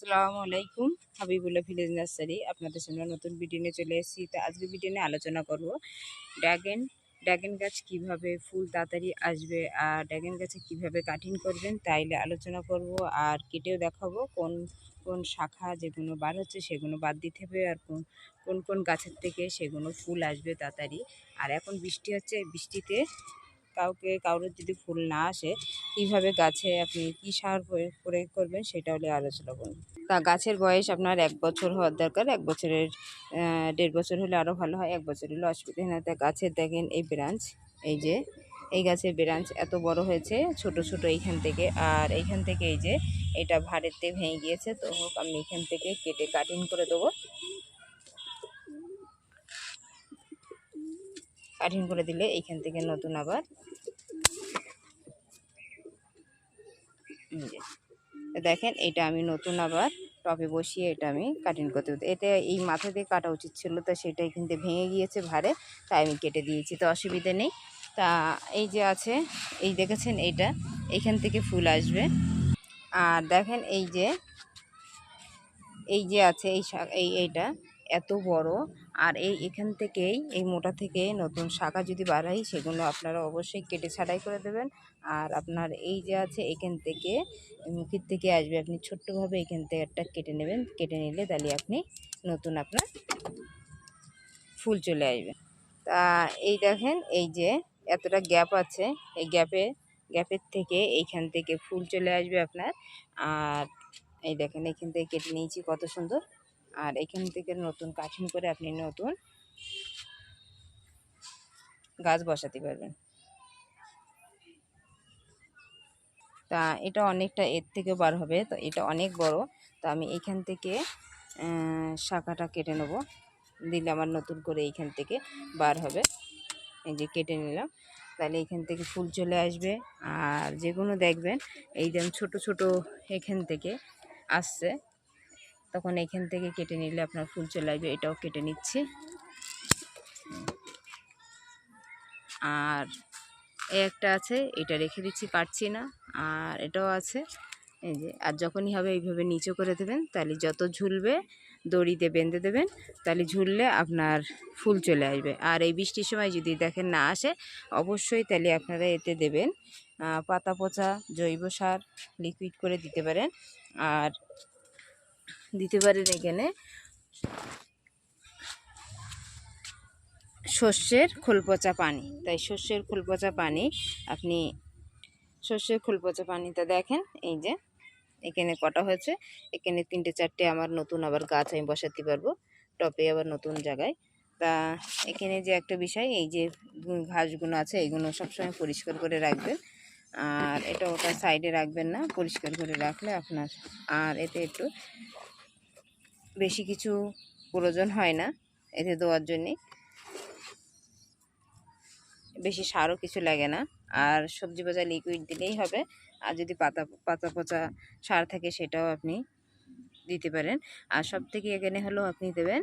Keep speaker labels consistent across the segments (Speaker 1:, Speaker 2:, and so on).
Speaker 1: আসসালামু আলাইকুম, Habibullah village nursery. আপনাদের সামনে নতুন ভিডিও নিয়ে চলে এসেছি। তো আজকে ভিডিও নিয়ে আলোচনা করব ড্রাগন ড্রাগন গাছ কীভাবে ফুল তাড়াতাড়ি আসবে আর ড্রাগন গাছে কীভাবে কাটিং করবেন তাইলে আলোচনা করব আর কেটেও দেখাবো কোন কোন শাখা যেগুলো বার হচ্ছে সেগুলো বাদ দিতে হবে আর কোন কোন কোন গাছের থেকে সেগুলো ফুল আসবে তাড়াতাড়ি। আর এখন বৃষ্টি হচ্ছে, বৃষ্টিতে কাউকে কারোর যদি ফুল না আসে, কীভাবে গাছে আপনি কী সার প্রয়োগ করবেন সেটা হলে আলোচনা করুন। তা গাছের বয়স আপনার এক বছর হওয়ার দরকার, এক বছরের দেড় বছর হলে আরও ভালো হয়, এক বছর হলে অসুবিধা হয় না। তা গাছের দেখেন এই ব্রাঞ্চ, এই যে, এই গাছের ব্রাঞ্চ এত বড় হয়েছে, ছোট ছোট এইখান থেকে। আর এইখান থেকে এই যে, এটা ভাড়েতে ভেঙে গিয়েছে, তো হোক, আমি এখান থেকে কেটে কাটিং করে দেবো। কাটিং করে দিলে এইখান থেকে নতুন আবার দেখেন, এটা আমি নতুন আবার টপে বসিয়ে এটা আমি কাটিং করতে হতো এটা এই মাথা দিয়ে কাটা উচিত ছিল, তো সেটা থেকে ভেঙে গিয়েছে ভারে, তাই আমি কেটে দিয়েছি, তো অসুবিধা নেই। তা এই যে আছে, এই দেখেছেন এইটা, এইখান থেকে ফুল আসবে। আর দেখেন এই যে এই যে আছে, এই এই এইটা এত বড়। আর এই এখান থেকেই, এই মোটা থেকে নতুন শাখা যদি বাড়াই, সেগুলো আপনারা অবশ্যই কেটে ছাড়াই করে দেবেন। আর আপনার এই যে আছে এখান থেকে মুখের থেকে আসবে। আপনি ছোট্টভাবে এখান থেকে একটা কেটে নেবেন। কেটে নিলে তাহলে আপনি নতুন আপনার ফুল চলে আসবে। তা এই দেখেন, এই যে এতটা গ্যাপ আছে। এই গ্যাপে, গ্যাপের থেকে এইখান থেকে ফুল চলে আসবে আপনার। আর এই দেখেন, এখান থেকে কেটে নিয়েছি, কত সুন্দর। আর এখান থেকে নতুন কাঠিং করে আপনি নতুন গাছ বসাতে পারবেন। তা এটা অনেকটা এর থেকে বার হবে, তো এটা অনেক বড়। তো আমি এখান থেকে শাখাটা কেটে নেব। দিলে আমার নতুন করে এইখান থেকে বার হবে। এই যে কেটে নিলাম। তাহলে এখান থেকে ফুল চলে আসবে। আর যেগুলো দেখবেন, এই যেমন ছোট ছোট এখান থেকে আসছে। তখন এখান থেকে কেটে নিলে আপনার ফুল চলে আসবে, এটাও কেটে নিচ্ছি। আর একটা আছে, এটা রেখে দিচ্ছি, পারছি না। আর এটাও আছে, এই যে, আর যখনই হবে এইভাবে নিচু করে দেবেন, তাহলে যত ঝুলবে, দড়িতে বেঁধে দেবেন, তাহলে ঝুললে আপনার ফুল চলে আসবে। আর এই বৃষ্টির সময় যদি দেখেন না আসে, অবশ্যই তাহলে আপনারা এতে দেবেন পাতা পচা জৈব সার লিকুইড করে দিতে পারেন। আর দিতে পারেন এখানে। শস্যের খোল পচা পানি। তাই শস্যের খোল পচা পানি আপনি শস্যের খোল পচা পানিটা দেখেন, এই যে এখানে কটা হয়েছে। এখানে তিনটে চারটে আমার নতুন আবার গাছ আমি বসাতে পারব, টপে আবার নতুন জায়গায়। তা এখানে যে একটা বিষয়, এই যে ঘাসগুলো আছে এইগুলো সবসময় পরিষ্কার করে রাখবেন। আর এটা ওটা সাইডে রাখবেন না, পরিষ্কার করে রাখলে আপনার, আর এতে একটু বেশি কিছু প্রয়োজন হয় না এতে দেওয়ার জন্যে। বেশি সারও কিছু লাগে না। আর সবজি পচা লিকুইড দিলেই হবে। আর যদি পাতা পাতা পচা সার থাকে সেটাও আপনি দিতে পারেন। আর সব থেকে এখানে হলো আপনি দেবেন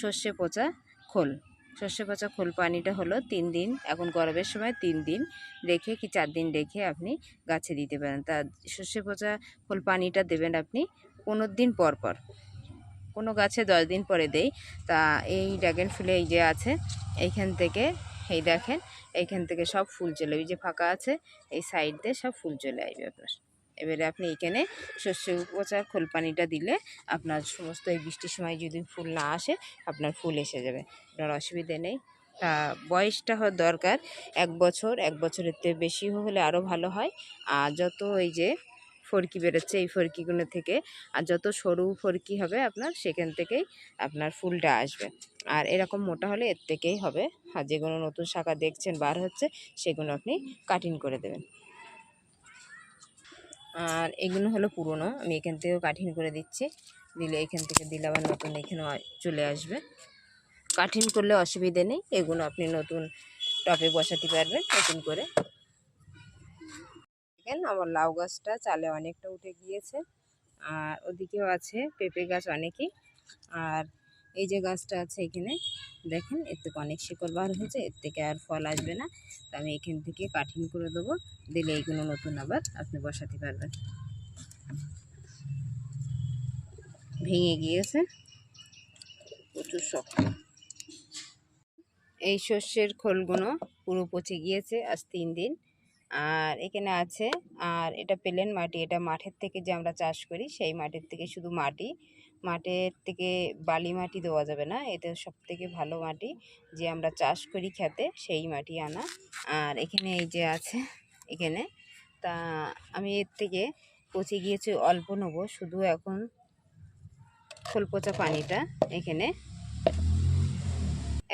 Speaker 1: সর্ষে পচা খোল। সর্ষে পচা খোল পানিটা হলো তিন দিন, এখন গরমের সময় তিন দিন রেখে কি চার দিন রেখে আপনি গাছে দিতে পারেন। তা সর্ষে পচা খোল পানিটা দেবেন আপনি পনেরো দিন পর পর। কোনো গাছে দশ দিন পরে দেই। তা এই ড্রাগন ফুলে এই যে আছে, এইখান থেকে, এই দেখেন, এইখান থেকে সব ফুল চলে, ওই যে ফাঁকা আছে, এই সাইড দিয়ে সব ফুল চলে আসবে আপনার। এবারে আপনি এইখানে শস্য উপচার খোল পানিটা দিলে আপনার সমস্ত এই বৃষ্টির সময় যদি ফুল না আসে, আপনার ফুল এসে যাবে, আপনার অসুবিধে নেই। তা বয়সটা হওয়ার দরকার, এক বছর, এক বছরের থেকে বেশি হলে আরও ভালো হয়। আর যত এই যে ফরকি বেরোচ্ছে এই ফরকিগুলো থেকে। আর যত সরু ফরকি হবে আপনার, সেখান থেকেই আপনার ফুলটা আসবে। আর এরকম মোটা হলে এর থেকেই হবে। আর যেগুলো নতুন শাখা দেখছেন বার হচ্ছে, সেগুলো আপনি কাটিং করে দেবেন। আর এগুলো হলো পুরনো। আমি এখান থেকেও কাঠিন করে দিচ্ছি। দিলে এখান থেকে দিলে আবার নতুন এখানে চলে আসবে। কাঠিন করলে অসুবিধে নেই। এগুলো আপনি নতুন টপে বসাতে পারবেন নতুন করে। দেখেন আমার লাউ গাছটা চালে অনেকটা উঠে গিয়েছে। আর ওদিকেও আছে পেঁপে গাছ অনেকই। আর এই যে গাছটা আছে এখানে, দেখেন, এর থেকে অনেক শিকড় বার হয়েছে, এর থেকে আর ফল আসবে না। তো আমি এখান থেকে কাঠিং করে দেবো, দিলে এইগুলো নতুন আবার আপনি বসাতে পারবেন। ভেঙে গিয়েছে। প্রচুর শক্ত। এই শস্যের খোলগুলো পুরো পচে গিয়েছে আজ তিন দিন। আর এখানে আছে, আর এটা প্লেন মাটি। এটা মাঠের থেকে যে আমরা চাষ করি, সেই মাটির থেকে শুধু মাটি। মাঠের থেকে বালি মাটি দেওয়া যাবে না। এতে সব থেকে ভালো মাটি যে আমরা চাষ করি খেতে, সেই মাটি আনা। আর এখানে এই যে আছে, এখানে। তা আমি এর থেকে পচে গিয়েছে, অল্প নেব। শুধু এখন খোল পচা পানিটা এখানে।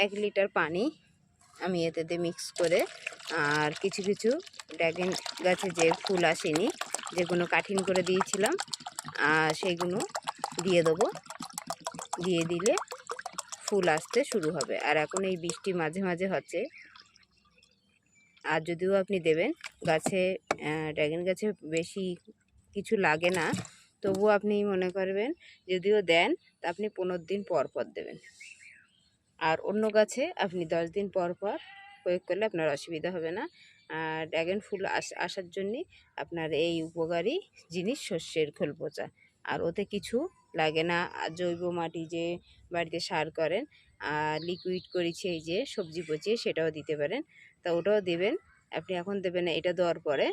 Speaker 1: এক লিটার পানি আমি এতে মিক্স করে আর কিছু কিছু ড্রাগন গাছে যে ফুল আসেনি, যেগুলো কাঠিন করে দিয়েছিলাম আর সেইগুলো দিয়ে দেবো। দিয়ে দিলে ফুল আসতে শুরু হবে। আর এখন এই বৃষ্টি মাঝে মাঝে হচ্ছে। আর যদিও আপনি দেবেন, গাছে ড্রাগন গাছে বেশি কিছু লাগে না, তবুও আপনি মনে করবেন, যদিও দেন, তা আপনি পনেরো দিন পর পর দেবেন। আর অন্য গাছে আপনি দশ দিন পর পর প্রয়োগ করলে আপনার অসুবিধা হবে না। আর ড্রাগন ফুল আস- আসার জন্যে আপনার এই উপকারী জিনিস শস্যের খোল পচা। আর ওতে কিছু লাগে না। জৈব মাটি যে বাড়িতে সার করেন, আর লিকুইড করেছি এই যে সবজি পচিয়ে সেটাও দিতে পারেন। তা ওটাও দেবেন। আপনি এখন দেবেন, এটা দেওয়ার পরে,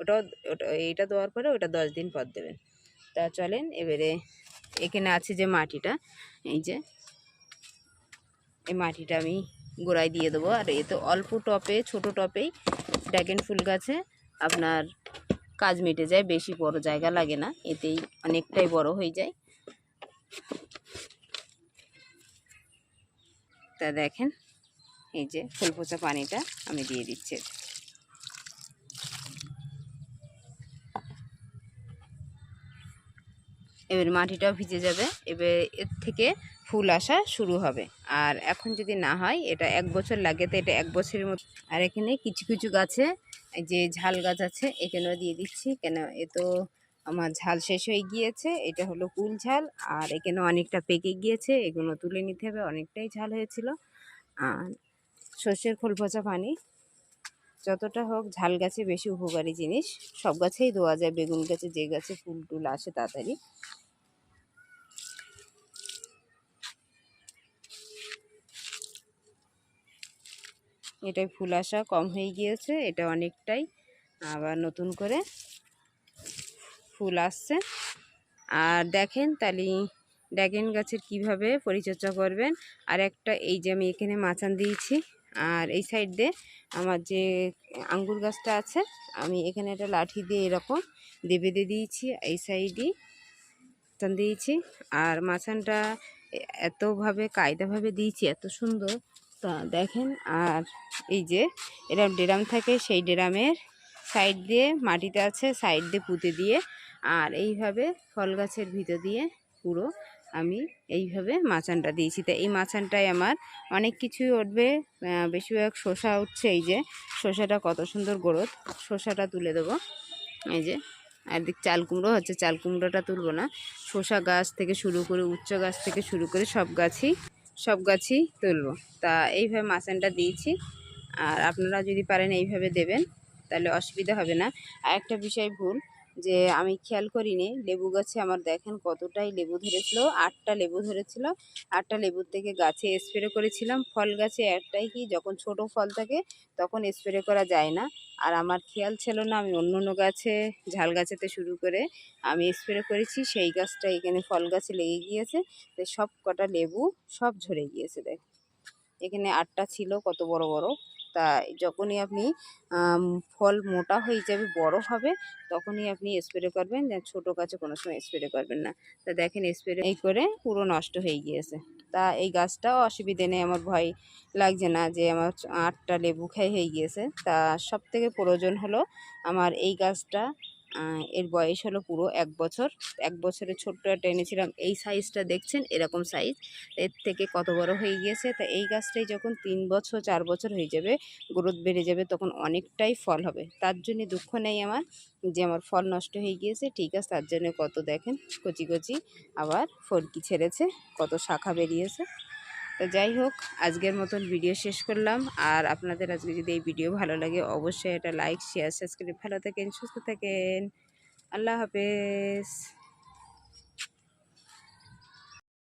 Speaker 1: ওটাও, ওটা এইটা দেওয়ার পরে ওটা দশ দিন পর দেবেন। তা চলেন, এবারে এখানে আছে যে মাটিটা, এই যে, এই মাটিটা আমি গোড়ায় দিয়ে দেবো। আর এতে অল্প টপে, ছোট টপেই ড্রাগন ফুল গাছে আপনার কাজ মিটে যায়, বেশি বড় জায়গা লাগে না, এতেই অনেকটাই বড় হয়ে যায়। তা দেখেন, এই যে ফুল পচা পানিটা আমি দিয়ে দিচ্ছি। এবার মাটিটাও ভিজে যাবে। এবার এর থেকে ফুল আসা শুরু হবে। আর এখন যদি না হয়, এটা এক বছর লাগে তো এটা এক বছরের মতো। আর এখানে কিছু কিছু গাছে যে ঝাল গাছ আছে, এখানেও দিয়ে দিচ্ছি। কেন, এ তো আমার ঝাল শেষ হয়ে গিয়েছে। এটা হলো কুল ঝাল। আর এখানে অনেকটা পেকে গিয়েছে। এগুলো তুলে নিতে হবে। অনেকটাই ঝাল হয়েছিল। আর সর্ষের খোল পচা পানি। যতটা হোক, ঝাল গাছে বেশি উপকারী জিনিস। সব গাছেই দেওয়া যায়। বেগুন গাছে যে গাছে ফুল টুল আসে তাড়াতাড়ি। এটাই ফুল আসা কম হয়ে গিয়েছে, এটা অনেকটাই। আবার নতুন করে ফুল আসছে। আর দেখেন তাহলে ড্রাগন গাছের কীভাবে পরিচর্যা করবেন। আর একটা, এই যে আমি এখানে মাচান দিয়েছি, আর এই সাইড দিয়ে আমার যে আঙ্গুর গাছটা আছে, আমি এখানে একটা লাঠি দিয়ে এরকম দিয়ে বেঁধে দিয়েছি, এই সাইডই মাচান দিয়েছি। আর মাচানটা এ- এতভাবে কায়দাভাবে দিয়েছি, এত সুন্দর। তা দেখেন, আর এই যে এরকম ড্রাম থাকে, সেই ড্রামের সাইড দিয়ে, মাটিতে আছে, সাইড দিয়ে পুঁতে দিয়ে, আর এইভাবে ফল গাছের ভিতর দিয়ে পুরো আমি এইভাবে মাচানটা দিয়েছি। তা এই মাচানটায় আমার অনেক কিছুই উঠবে বেশিরভাগ শসা উঠছে, এই যে, শসাটা কত সুন্দর গ্রোথ, শসাটা তুলে দেবো, এই যে, আর দিক চাল কুমড়ো হচ্ছে, চাল কুমড়োটা তুলবো না, শসা গাছ থেকে শুরু করে, উচ্চ গাছ থেকে শুরু করে সব গাছই সব গাছই তুলবো। তা এইভাবে মাসেনটা দিয়েছি। আর আপনারা যদি পারেন এইভাবে দেবেন, তাহলে অসুবিধা হবে না। আর একটা বিষয় ভুল যে আমি খেয়াল করিনি, লেবু গাছে আমার দেখেন কতটাই লেবু ধরেছিল, আটটা লেবু ধরেছিল, আটটা লেবুর থেকে গাছে স্প্রে করেছিলাম, ফল গাছে একটাই কি যখন ছোট ফল থাকে তখন স্প্রে করা যায় না। আর আমার খেয়াল ছিল না আমি অন্য অন্য গাছে, ঝাল গাছেতে শুরু করে আমি স্প্রে করেছি, সেই গাছটা এখানে ফল গাছে লেগে গিয়েছে, তো সব কটা লেবু সব ঝরে গিয়েছে দেখ। এখানে আটটা ছিল কত বড় বড়। তা যখনই আপনি ফল মোটা হয়ে যাবে, বড় হবে, তখনই আপনি স্প্রে করবেন ছোটো গাছে কোনো সময় স্প্রে করবেন না। তা দেখেন স্প্রে এই করে পুরো নষ্ট হয়ে গিয়েছে। তা এই গাছটাও অসুবিধে নেই, আমার ভয় লাগছে না যে আমার আটটা লেবু খাই হয়ে গিয়েছে। তা সব থেকে প্রয়োজন হলো আমার এই গাছটা এর বয়স হলো পুরো এক বছর। এক বছরের ছোট্ট একটা এনেছিলাম। এই সাইজটা দেখছেন? এরকম সাইজ এর থেকে কত বড় হয়ে গিয়েছে? তা এই গাছটাই যখন তিন বছর, চার বছর হয়ে যাবে গ্রোথ বেড়ে যাবে, তখন অনেকটাই ফল হবে। তার জন্য দুঃখ নেই আমার যে আমার ফল নষ্ট হয়ে গিয়েছে। ঠিক আছে, তার জন্য কত দেখেন? কচি কচি। আবার ফলকি ছেড়েছে, কত শাখা বেরিয়েছে। তো যাই হোক, আজকের মতন ভিডিও শেষ করলাম। আর আপনাদের আজকে যদি এই ভিডিও ভালো লাগে, অবশ্যই এটা লাইক শেয়ার সাবস্ক্রাইব ভালো থাকেন, সুস্থ থাকেন। আল্লাহ হাফেজ।